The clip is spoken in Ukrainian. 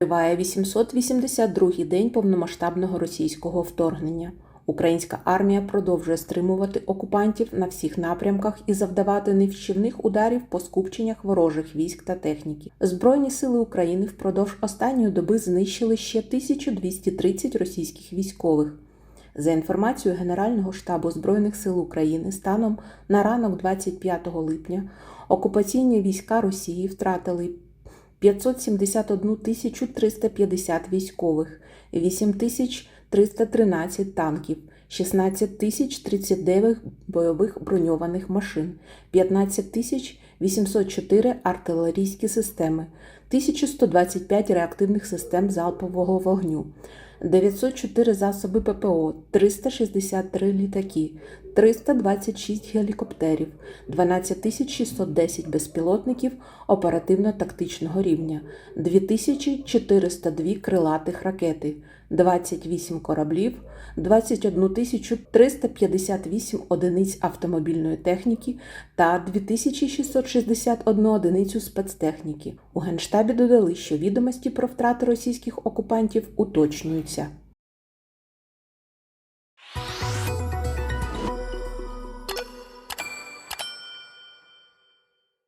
Триває 882-й день повномасштабного російського вторгнення. Українська армія продовжує стримувати окупантів на всіх напрямках і завдавати нищівних ударів по скупченнях ворожих військ та техніки. Збройні сили України впродовж останньої доби знищили ще 1230 російських військових. За інформацією Генерального штабу Збройних сил України, станом на ранок 25 липня окупаційні війська Росії втратили 571 тисячу 350 військових, 8 тисяч 313 танків, 16 тисяч 39 бойових броньованих машин, 15 тисяч 804 артилерійські системи, 1125 реактивних систем залпового вогню, 904 засоби ППО, 363 літаки, 326 гелікоптерів, 12 610 безпілотників оперативно-тактичного рівня, 2402 крилатих ракети, 28 кораблів, 21 358 одиниць автомобільної техніки та 2661 одиницю спецтехніки. У Генштабі додали, що відомості про втрати російських окупантів уточнюються.